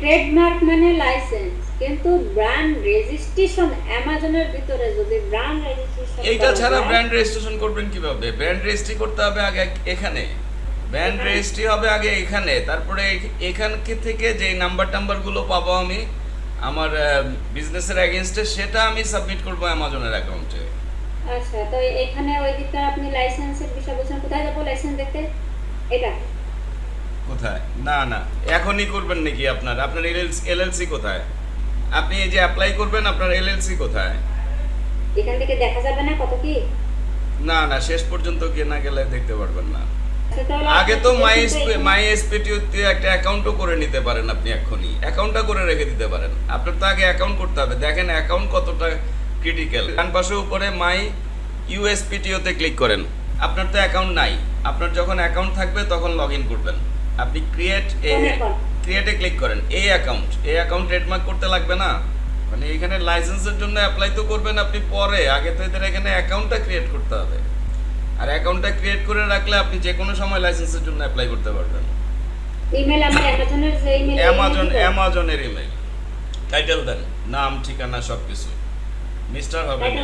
Trademark মানে licence কিন্তু brand registration অ্যামাজনের ভিতরে যদি ব্র্যান্ড রেজিস্ট্রেশন এইটা ছাড়া ব্র্যান্ড রেজিস্ট্রেশন করবেন কীভাবে? ব্র্যান্ড রেজিস্ট্রি করতে হবে আগে এখানে। ব্র্যান্ড রেজিস্ট্রি হবে আগে এখানে। তারপরে এখান থেকে যে নাম্বার টাম্বারগুলো পাবো আমি আমার বিজনেসের এগেনস্টে সেটা আমি সাবমিট করব অ্যামাজনের অ্যাকাউন্টে আচ্ছা তো এখানে ওই দিকটা আপনি লাইসেন্সের বিষয় বলছেন কোথায় যাব লাইসেন্স দেখতে? এটা। কোথায়? না না এখনই করবেন নাকি আপনার? আপনার এলএলসি কোথায়? আপনি এই যে অ্যাপ্লাই করবেন আপনার এলএলসি কোথায়? এখান থেকে দেখা যাবে না কত কি? না না শেষ পর্যন্ত গিয়ে না গেলে দেখতে পারবেন না। আচ্ছা, আগে তো মাই মাই এসপিটিওতে একটা অ্যাকাউন্টও করে নিতে পারেন আপনি এখনই অ্যাকাউন্টটা করে রেখে দিতে পারেন। আপনার তো আগে অ্যাকাউন্ট করতে হবে। দেখেন অ্যাকাউন্ট কতটা ক্রিটিক্যাল ডান পাশে উপরে মাই ইউএসপিটিওতে ক্লিক করেন। আপনার তো অ্যাকাউন্ট নাই। আপনার যখন অ্যাকাউন্ট থাকবে তখন লগ ইন করবেন। আপনি ক্রিয়েট এ ক্রিয়েটে ক্লিক করেন এই অ্যাকাউন্ট এই অ্যাকাউন্ট ট্রেডমার্ক করতে লাগবে না? মানে এখানে লাইসেন্সের জন্য অ্যাপ্লাই তো করবেন আপনি পরে আগে তো এদের এখানে অ্যাকাউন্টটা ক্রিয়েট করতে হবে। আর অ্যাকাউন্টটা ক্রিয়েট করে রাখলে আপনি যে কোনো সময় লাইসেন্সের জন্য অ্যাপ্লাই করতে পারবেন। ইমেল আমি অ্যামাজনের যে ইমেল অ্যামাজন অ্যামাজনের ইমেল টাইটেল দেন নাম ঠিকানা সব কিছু মিস্টার হবে না।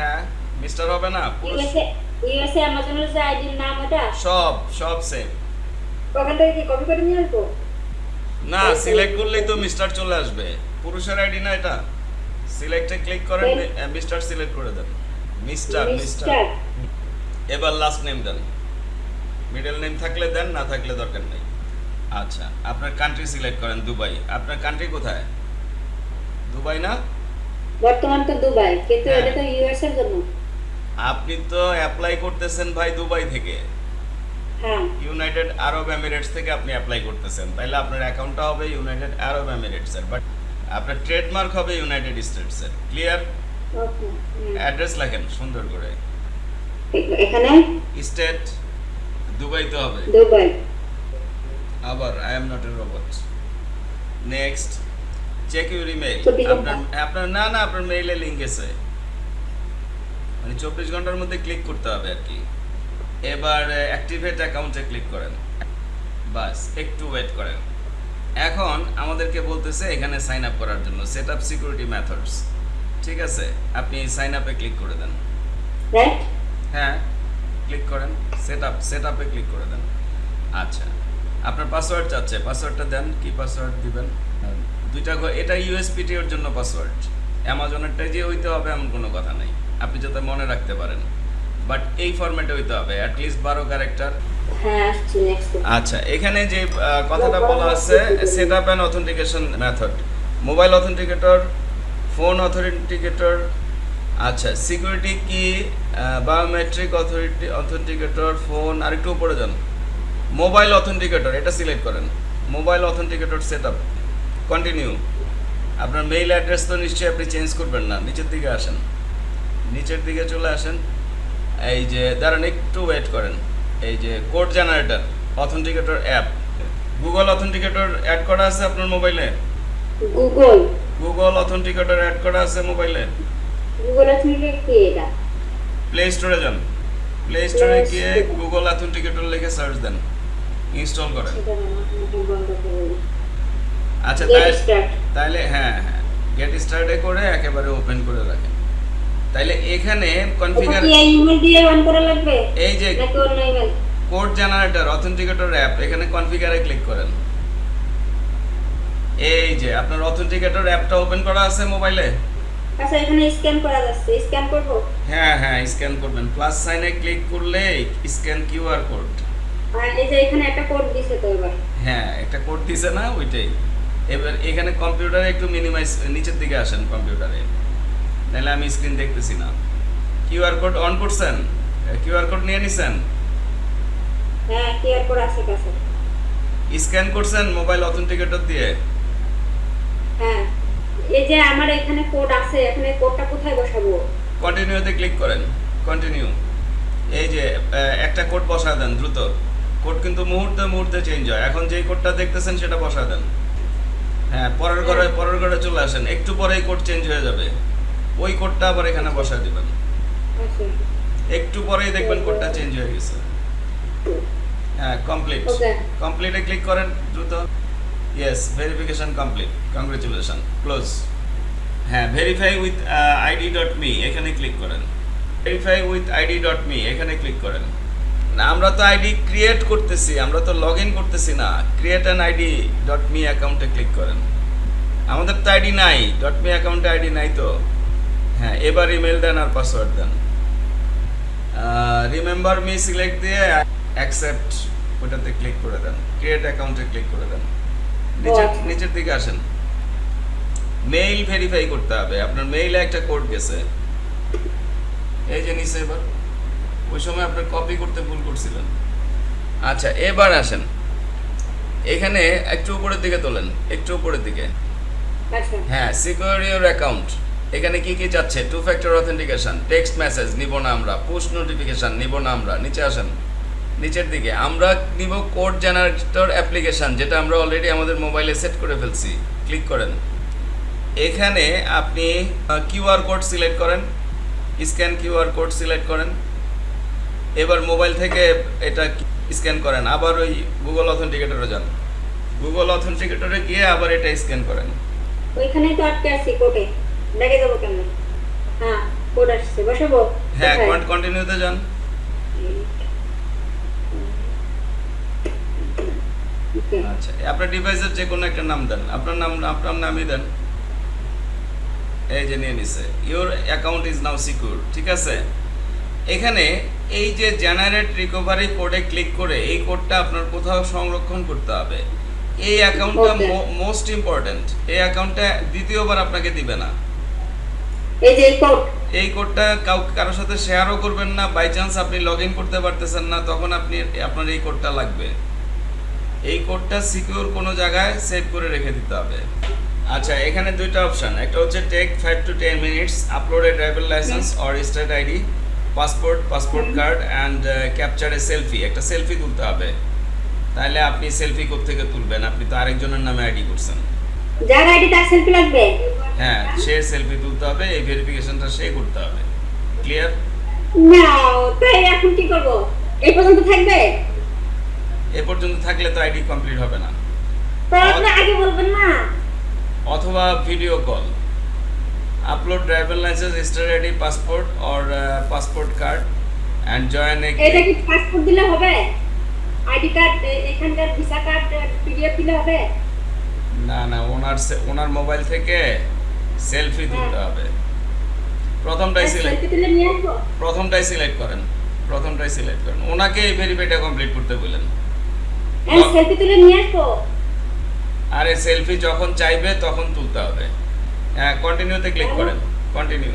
হ্যাঁ মিস্টার হবে না পুরো ইউএসএ ইউএসএ অ্যামাজনের যে আইডির নাম ওটা? সব সব সেম ওখান থেকে কি কপি করে নিয়ে আসব? না সিলেক্ট করলেই তো মিস্টার চলে আসবে। পুরুষের আইডি না এটা? সিলেক্টে ক্লিক করেন মিস্টার সিলেক্ট করে দেন। মিস্টার মিস্টার এবার লাস্ট নেম দেন। মিডল নেম থাকলে দেন না থাকলে দরকার নেই। আচ্ছা আপনার কান্ট্রি সিলেক্ট করেন দুবাই। আপনার কান্ট্রি কোথায়? দুবাই না? বর্তমান তো দুবাই কিন্তু হ্যাঁ। এটা তো ইউএস এর জন্য। আপনি তো অ্যাপ্লাই করতেছেন ভাই দুবাই থেকে। ইউনাইটেড আরব এমিরেটস থেকে আপনি অ্যাপ্লাই করতেছেন। তাইলে আপনার অ্যাকাউন্টটা হবে ইউনাইটেড আরব এমিরেটসের বাট আপনার ট্রেডমার্ক হবে ইউনাইটেড স্টেটসের ক্লিয়ার অ্যাড্রেস লেখেন সুন্দর করে। এখানে? স্টেট দুবাইতে হবে। দুবাই। আবার I am not a robot next check your email আপনার আপনার না না আপনার মেইলে লিংক আছে। মানে চব্বিশ ঘণ্টার মধ্যে ক্লিক করতে হবে আর কি। এবার অ্যাক্টিভেট অ্যাকাউন্টে ক্লিক করেন। বাস একটু ওয়েট করেন। এখন আমাদেরকে বলতেছে এখানে সাইন আপ করার জন্য সেট আপ সিকিউরিটি মেথডস ঠিক আছে? আপনি সাইন আপে ক্লিক করে দেন। হ্যাঁ ক্লিক করেন। সেট আপ সেট আপে ক্লিক করে দেন। আচ্ছা আপনার পাসওয়ার্ড চাচ্ছে। পাসওয়ার্ডটা দেন কি পাসওয়ার্ড দিবেন? দুইটা এটা ইউএসপিটি এর জন্য পাসওয়ার্ড অ্যামাজনেরটাই যে হইতে হবে এমন কোনো কথা নাই। আপনি যাতে মনে রাখতে পারেন। বাট এই ফরম্যাটে হইতে হবে অ্যাটলিস্ট বারো ক্যারেক্টার হ্যাঁ আচ্ছা এখানে যে কথাটা বলা আছে set up and authentication method mobile authenticator phone authenticator আচ্ছা সিকিউরিটি কি বায়োমেট্রিক অথরিটি অথেন্টিকেটর ফোন আর একটু উপরে যান। মোবাইল অথেন্টিকেটর এটা সিলেক্ট করেন। Mobile authenticator set up continue আপনার মেইল অ্যাড্রেস তো নিশ্চয়ই আপনি চেঞ্জ করবেন না নিচের দিকে আসেন। নিচের দিকে চলে আসেন। এই যে দাঁড়ান একটু ওয়েট করেন। এই যে code generator authenticator app Google authenticator add করা আছে আপনার মোবাইলে গুগল গুগল অথেন্টিকেটর অ্যাড করা আছে মোবাইলে গুগল কি এটা? প্লে স্টোরে যান। প্লে স্টোরে গিয়ে গুগল অথেন্টিকেটর লিখে সার্চ দেন। ইনস্টল করেন। আচ্ছা তাইলে হ্যাঁ হ্যাঁ। গেট স্টার্টে করে একেবারে ওপেন করে রাখেন। তাইলে এখানে কনফিগার এই দিয়ে অন করা লাগবে? এই যে কোড জেনারেটর অথেন্টিকেটর অ্যাপ এখানে কনফিগারে ক্লিক করেন। এই যে আপনার অথেন্টিকেটর অ্যাপটা ওপেন করা আছে মোবাইলে আচ্ছা এখানে স্ক্যান করা যাচ্ছে। স্ক্যান করব? হ্যাঁ হ্যাঁ স্ক্যান করবেন। প্লাস সাইনে ক্লিক করলে স্ক্যান কিউআর কোড আর এই যে এখানে একটা কোড দিছে তো এবার। হ্যাঁ একটা কোড দিছে না ওইটাই। এবার এখানে কম্পিউটারে একটু মিনিমাইজ নিচের দিকে আসেন কম্পিউটারে নাহলে আমি স্ক্রিন দেখতেছি না। কিউআর কোড অন করছেন? কিউআর কোড নিয়ে নিছেন? হ্যাঁ কিউআর কোড আছে কাছে। স্ক্যান করছেন মোবাইল অথেন্টিকেটর দিয়ে? হ্যাঁ। এই যে আমার এখানে কোড আছে এখানে কোডটা কোথায় বসাবো? কন্টিনিউতে ক্লিক করেন। কন্টিনিউ এই যে একটা কোড বসা দেন দ্রুত। কোড কিন্তু মুহূর্তে মুহূর্তে চেঞ্জ হয়। এখন যেই কোডটা দেখতেছেন সেটা বসা দেন। হ্যাঁ পরের ঘরে পরের ঘরে চলে আসেন। একটু পরেই কোড চেঞ্জ হয়ে যাবে। ওই কোডটা আবার এখানে বসা দিবেন। আচ্ছা। একটু পরেই দেখবেন কোডটা চেঞ্জ হয়ে গেছে। হ্যাঁ কমপ্লিট. কমপ্লিটে ক্লিক করেন দ্রুত। Yes verification complete congratulation close হ্যাঁ verify with ID dot me এখানে ক্লিক করেন। Verify with ID dot me এখানে ক্লিক করেন। না আমরা তো আইডি ক্রিয়েট করতেছি আমরা তো লগ ইন করতেছি না। Create an ID dot me অ্যাকাউন্টে ক্লিক করেন। আমাদের তো আইডি নাই ডট মি অ্যাকাউন্টে আইডি নাই তো। হ্যাঁ এবার ইমেল দেন আর পাসওয়ার্ড দেন। রিমেম্বার মি সিলেক্ট দিয়ে অ্যাকসেপ্ট ওটাতে ক্লিক করে দেন। ক্রিয়েট অ্যাকাউন্টে ক্লিক করে দেন। নিচের আচ্ছা। নিচের দিকে আসেন। মেইল ভেরিফাই করতে হবে। আপনার মেইলে একটা কোড গেছে। এই যে নিচে এবার। ওই সময় আপনার কপি করতে ভুল করছিলেন। আচ্ছা এবার আসেন। এখানে একটু উপরের দিকে তোলেন। একটু উপরের দিকে। আচ্ছা। হ্যাঁ সিকিউর ইউর অ্যাকাউন্ট এখানে কি কি যাচ্ছে? Two factor authentication text message নিব না আমরা। পুশ নোটিফিকেশন নিব না আমরা। নিচে আসেন। নিচের দিকে। আমরা নিব কোড জেনারেটর অ্যাপ্লিকেশন যেটা আমরা অলরেডি আমাদের মোবাইলে সেট করে ফেলছি। ক্লিক করেন। এখানে আপনি কিউআর কোড সিলেক্ট করেন। স্ক্যান কিউআর কোড সিলেক্ট করেন। এবার মোবাইল থেকে এটা স্ক্যান করেন। আবার ওই গুগল অথেন্টিকেটরে যান। গুগল অথেন্টিকেটরে গিয়ে আবার এটা স্ক্যান করেন। ওইখানেই তো আটকে আছি কোটে ডেকে যাব কেমন? হ্যাঁ কোড আসছে বসাবো হ্যাঁ? কন্টিনিউতে যান। আচ্ছা আপনার ডিভাইসের যে কোনো একটা নাম দেন। আপনার নাম আপনার নামই দেন। এই যে নিয়ে নিছে। Your account is now secure ঠিক আছে? এখানে এই যে জেনারেট রিকভারি কোডে ক্লিক করে এই কোডটা আপনার কোথাও সংরক্ষণ করতে হবে। এই অ্যাকাউন্টটা. মোস্ট ইম্পর্ট্যান্ট এই অ্যাকাউন্টটা দ্বিতীয়বার আপনাকে দিবে না। এই যে কোড এই কোডটা কাউকে কারোর সাথে শেয়ারও করবেন না বাই চান্স আপনি লগ ইন করতে পারতেছেন না তখন আপনি আপনার এই কোডটা লাগবে। এই কোডটা সিকিউর কোনো জায়গায় সেভ করে রেখে দিতে হবে। আচ্ছা এখানে দুইটা অপশন একটা হচ্ছে take five to ten minutes upload a driver license or state ID passport passport card and capture a selfie একটা সেলফি তুলতে হবে। তাহলে আপনি সেলফি থেকে তুলবেন? আপনি তো আরেকজনের নামে আইডি করছেন। যার আইডি তার সেলফি লাগবে? হ্যাঁ সে সেলফি তুলতে হবে এই ভেরিফিকেশনটা সে করতে হবে। ক্লিয়ার না তাই এখন কি করব? এই পর্যন্ত থাকবে? এ পর্যন্ত থাকলে তো আইডি কমপ্লিট হবে না। তো আপনি আগে বলবেন না। অথবা video call upload driver license star ID passport or passport card and join a এটা কি পাসপোর্ট দিলে হবে? আইডি কার্ড এখানকার ভিসা কার্ড পিডিএফ দিলে হবে? না না ওনার সে- ওনার মোবাইল থেকে সেলফি তুলতে হবে। প্রথমটাই সিলেক্ট প্রথমটাই সিলেক্ট করেন। প্রথমটাই সিলেক্ট করেন। ওনাকে এই ভেরিফাইটা কমপ্লিট করতে বললেন হ্যাঁ সেলফি তুলে নিয়ে আসব? আর সেলফি যখন চাইবে তখন তুলতে হবে। হ্যাঁ কন্টিনিউতে ক্লিক করেন। কন্টিনিউ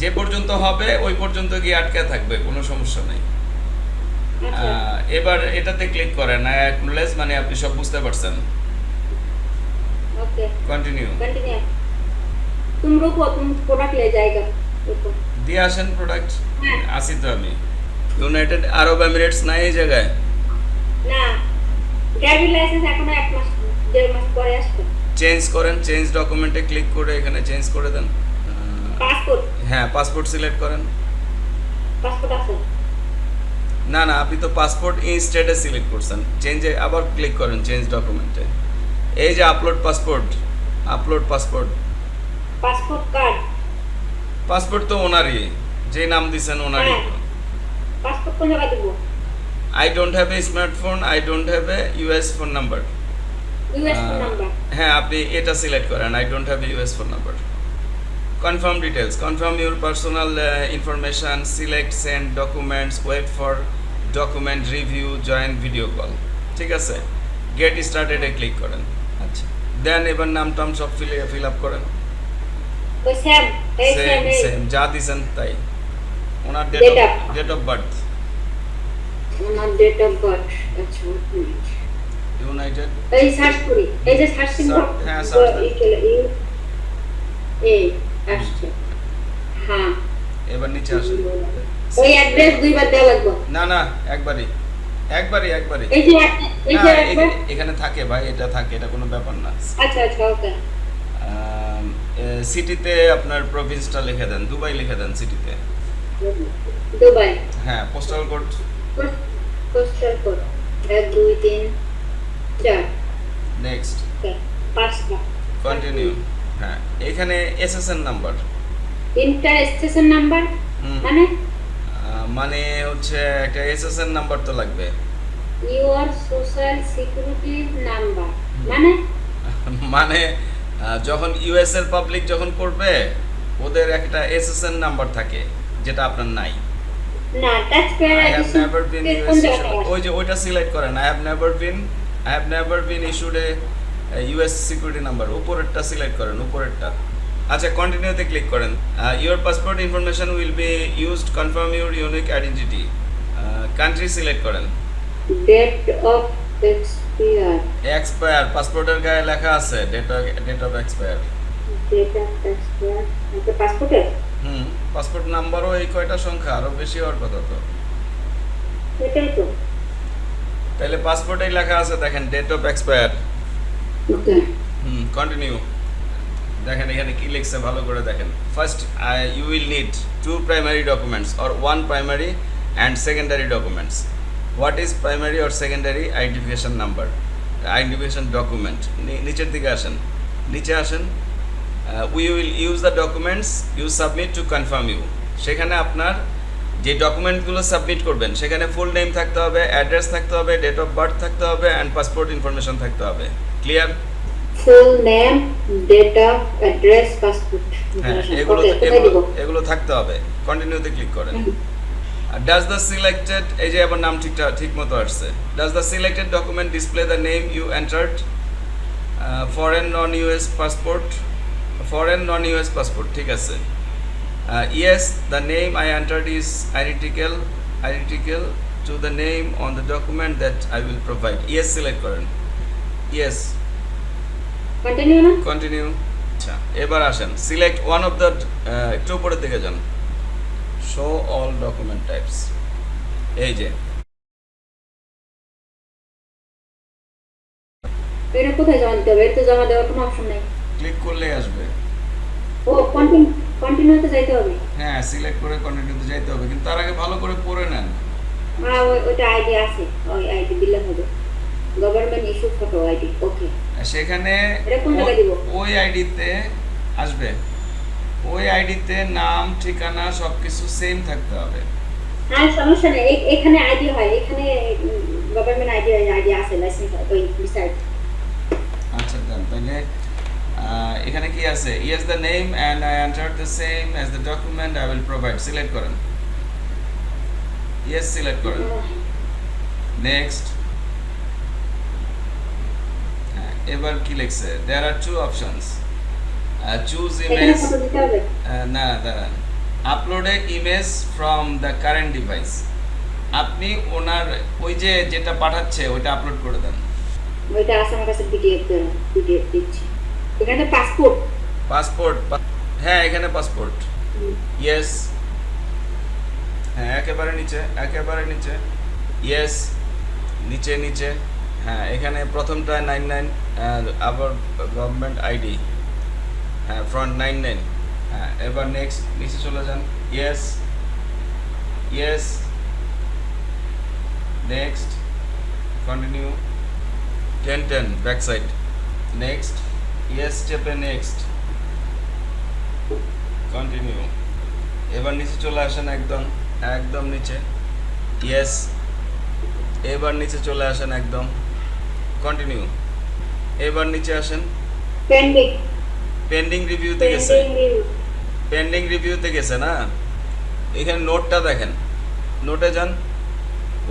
যে পর্যন্ত হবে ওই পর্যন্ত গিয়ে আটকে থাকবে কোনো সমস্যা নেই। আচ্ছা। এবার এটাতে ক্লিক করেন। অ্যাকনোলেজ মানে আপনি সব বুঝতে পারছেন। ओके কন্টিনিউ कंटिन्यू तुम रुको तुम प्रोडक्ट ले जाएगा रुको দিয়ে আসেন প্রোডাক্ট হ্যাঁ। আসি তো আমি ইউনাইটেড আরব এমিরেটস নাই এই জায়গায় না ড্রাইভিং লাইসেন্স এখনো এক মাস দেড় মাস পরে আসবে চেঞ্জ করেন চেঞ্জ ডকুমেন্টে ক্লিক করে এখানে চেঞ্জ করে দেন আহ, পাসপোর্ট হ্যাঁ পাসপোর্ট সিলেক্ট করেন পাসপোর্ট আছে না না আপনি তো পাসপোর্ট ইনস্টেটে সিলেক্ট করছেন চেঞ্জে আবার ক্লিক করেন চেঞ্জ ডকুমেন্টে এই যে upload passport upload passport passport card? Passport তো ওনারই। যে নাম দিছেন ওনারই। হ্যাঁ। পাসপোর্ট কোন জায়গায় দেবো? I don't have a smartphone I don't have a US phone number US phone number হ্যাঁ আপনি এটা সিলেক্ট করেন I don't have US phone number confirm details confirm your personal information select send documents wait for document review join video call ঠিক আছে? Get started a click করেন। আচ্ছা। দেন এবার নাম টাম সব ফিল ফিল আপ করেন। ওই সেম এই সেম সেম যা দিছেন তাই। ওনার date of date of birth owner date of birth আচ্ছা ইউনাইটেড এই সার্চ করি এই যে সার্চ হ্যাঁ, search দেন। এই আসছে। হ্যাঁ। এবার নিচে আসেন। ওই অ্যাড্রেস দুইবার দেওয়া লাগবে। না না একবারই। একবারই একবারই। এই যে এই যে এখানে থাকে ভাই এটা থাকে এটা কোনো ব্যাপার না। আচ্ছা আচ্ছা ওকে। সিটিতে আপনার প্রভিন্সটা লিখে দেন দুবাই লিখে দেন সিটিতে দুবাই? হ্যাঁ পোস্টাল কোড পোস্টাল কোড এক দুই তিন চার। নেক্সট পাঁচটা কন্টিনিউ হ্যাঁ এখানে SSN number enter station number মানে? মানে হচ্ছে একটা এসএসএন নাম্বার তো লাগবে। ইউর সোশ্যাল সিকিউরিটি নাম্বার মানে? মানে যখন ইউএস এর পাবলিক যখন করবে ওদের একটা এসএসএন নাম্বার থাকে যেটা আপনার নাই। ওই যে ওইটা সিলেক্ট করেন I have never been I have never been issued a US security number উপরেরটা সিলেক্ট করেন উপরেরটা। আচ্ছা কন্টিনিউতে ক্লিক করেন। Your passport information will be used confirm your unique identity country select করেন। ডেট অফ এক্সপায়ার পাসপোর্টের গায়ে লেখা আছে date date of expire date of expire এটা পাসপোর্টের হুম পাসপোর্ট নাম্বারও এই কয়টা সংখ্যা? আরও বেশি হওয়ার কথা তো। এটাই তো। তাহলে পাসপোর্টেই লেখা আছে দেখেন ডেট অফ এক্সপায়ার ওকে। হুম কন্টিনিউ দেখেন এখানে কি লিখছে ভালো করে দেখেন। First you will need to primary documents or one primary and secondary documents what is primary or secondary identification number identification document নিচের দিকে আসেন নিচে আসেন we will use the documents you submit to confirm you সেখানে আপনার যে ডকুমেন্টগুলো submit করবেন সেখানে ফুল নেম থাকতে হবে অ্যাড্রেস থাকতে হবে ডেট অফ বার্থ থাকতে হবে অ্যান্ড পাসপোর্ট ইনফরমেশন থাকতে হবে clear full name date of address passport হ্যাঁ এগুলো এগুলো এগুলো থাকতে হবে। কন্টিনিউতে ক্লিক করেন। ডাজ দ্য সিলেক্টেড এই যে আবার নাম ঠিকঠাক ঠিক মতো আসছে does the selected document display the name you entered foreign non US passport foreign non US passport ঠিক আছে। Yes the name I entered is identical identical to the name on the document that I will provide yes select করেন। Yes continue continue আচ্ছা এবার আসেন। Select one of the একটু উপরের দিকে যান। শো অল ডকুমেন্ট টাইপস এই যে। এটা কোথায় জমা দিতে হবে? এটা জমা দেওয়ার কোনো অপশন নাই। ক্লিক করলেই আসবে। ও কন্টিনিউ কন্টিনিউতে যাইতে হবে? হ্যাঁ সিলেক্ট করে কন্টিনিউতে যাইতে হবে। কিন্তু তার আগে ভালো করে পড়ে নেন। হ্যাঁ আইডি আছে। ওই আইডি দিলে হবে। Government issue photo ID okay সেখানে? ওই আইডিতে আসবে। ওই আইডিতে নাম ঠিকানা সবকিছু সেম থাকতে হবে। হ্যাঁ সমস্যা নেই। এখানে আইডি হয়। এখানে গভর্নমেন্ট আইডি আইডি আছে লাইসেন্স ওই বিসাইড আচ্ছা দেন তাহলে এখানে কি আছে? Yes the name and I enter the same as the document I will provide select করেন। ইয়েস সিলেক্ট করেন। নেক্সট হ্যাঁ এবার কি লিখছে? There are two options choose image না দাঁড়ান upload a image from the current device আপনি ওনার ওই যে যেটা পাঠাচ্ছে ওইটা আপলোড করে দেন ওইটা আছে আমার কাছে পিডিএফ পিডিএফ দিচ্ছি। এখানে পাসপোর্ট পাসপোর্ট হ্যাঁ এখানে পাসপোর্ট ইয়েস হ্যাঁ একেবারে নিচে একেবারে নিচে। ইয়েস নিচে নিচে। হ্যাঁ এখানে প্রথমটা নাইন নাইন আবার গভর্নমেন্ট আইডি হ্যাঁ ফ্রন্ট নাইন নাইন হ্যাঁ এবার নেক্সট নিচে চলে যান। Yes yes next continue ten ten back side next yes চেপে নেক্সট কন্টিনিউ এবার নিচে চলে আসেন একদম একদম নিচে। ইয়েস এবার নিচে চলে আসেন একদম। কন্টিনিউ এবার নিচে আসেন। পেন্ডিং পেন্ডিং রিভিউতে গেছে। পেন্ডিং রিভিউতে গেছে না? এখানে নোটটা দেখেন। নোটে যান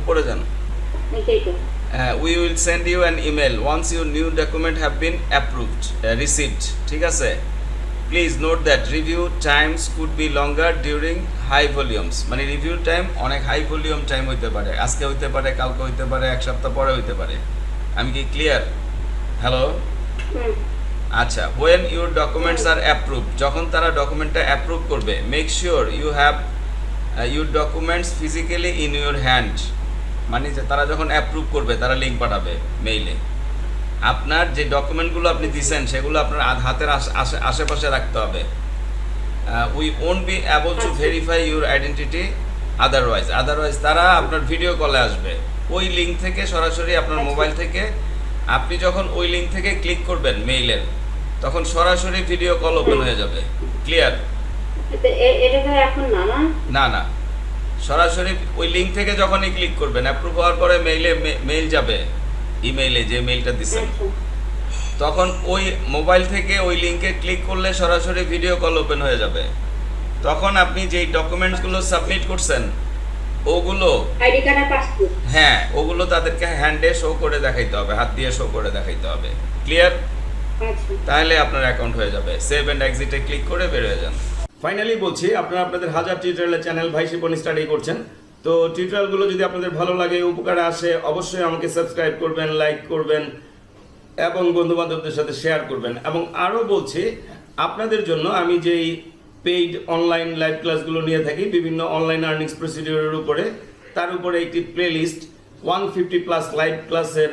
উপরে যান। তো। We will send you an email once your new document have been approved received ঠিক আছে? Please note that review times could be longer during high volumes মানে রিভিউ টাইম অনেক হাই ভলিউম টাইম হইতে পারে। আজকে হইতে পারে কালকে হইতে পারে এক সপ্তাহ পরে হইতে পারে। আমি কি ক্লিয়ার হ্যালো হুম। আচ্ছা when your documents are approve যখন তারা ডকুমেন্টটা অ্যাপ্রুভ করবে make sure you have your documents physically in your hand মানে যে তারা যখন অ্যাপ্রুভ করবে তারা লিঙ্ক পাঠাবে মেইলে আপনার যে ডকুমেন্টগুলো আপনি দিছেন সেগুলো আপনার হাতের আশে- আশে- আশেপাশে রাখতে হবে। We won't be able to verify your identity otherwise otherwise তারা আপনার ভিডিও কলে আসবে। ওই লিঙ্ক থেকে সরাসরি আপনার মোবাইল থেকে আপনি যখন ওই লিঙ্ক থেকে ক্লিক করবেন মেইলের তখন সরাসরি ভিডিও কল ওপেন হয়ে যাবে। ক্লিয়ার না না? সরাসরি ওই লিঙ্ক থেকে যখনই ক্লিক করবেন অ্যাপ্রুভ হওয়ার পরে মেইলে মেইল যাবে। ইমেইলে যে মেইলটা দিচ্ছেন আচ্ছা। তখন ওই মোবাইল থেকে ওই লিঙ্কে ক্লিক করলে সরাসরি ভিডিও কল ওপেন হয়ে যাবে। তখন আপনি যেই ডকুমেন্টসগুলো সাবমিট করছেন ওগুলো আইডি কার্ড আর পাসপোর্ট। হ্যাঁ ওগুলো তাদেরকে হ্যান্ডে শো করে দেখাইতে হবে হাত দিয়ে শো করে দেখাইতে হবে। ক্লিয়ার তাহলে আপনার অ্যাকাউন্ট হয়ে যাবে। সেভ অ্যান্ড এক্সিটে ক্লিক করে বের হয়ে যান। ফাইনালি বলছি, আপনারা আপনাদের হাজার টিউটোরিয়ালের চ্যানেল ভাই শিপন স্টাডি করছেন। তো টিউটোরিয়ালগুলো যদি আপনাদের ভালো লাগে, উপকারে আসে, অবশ্যই আমাকে সাবস্ক্রাইব করবেন লাইক করবেন, এবং বন্ধু বান্ধবদের সাথে শেয়ার করবেন। এবং আরও বলছি, আপনাদের জন্য আমি যেই পেইড অনলাইন লাইভ ক্লাসগুলো নিয়ে থাকি, বিভিন্ন অনলাইন আর্নিংস প্রসিডিওরের উপরে, তার উপরে একটি playlist one fifty plus live ক্লাসের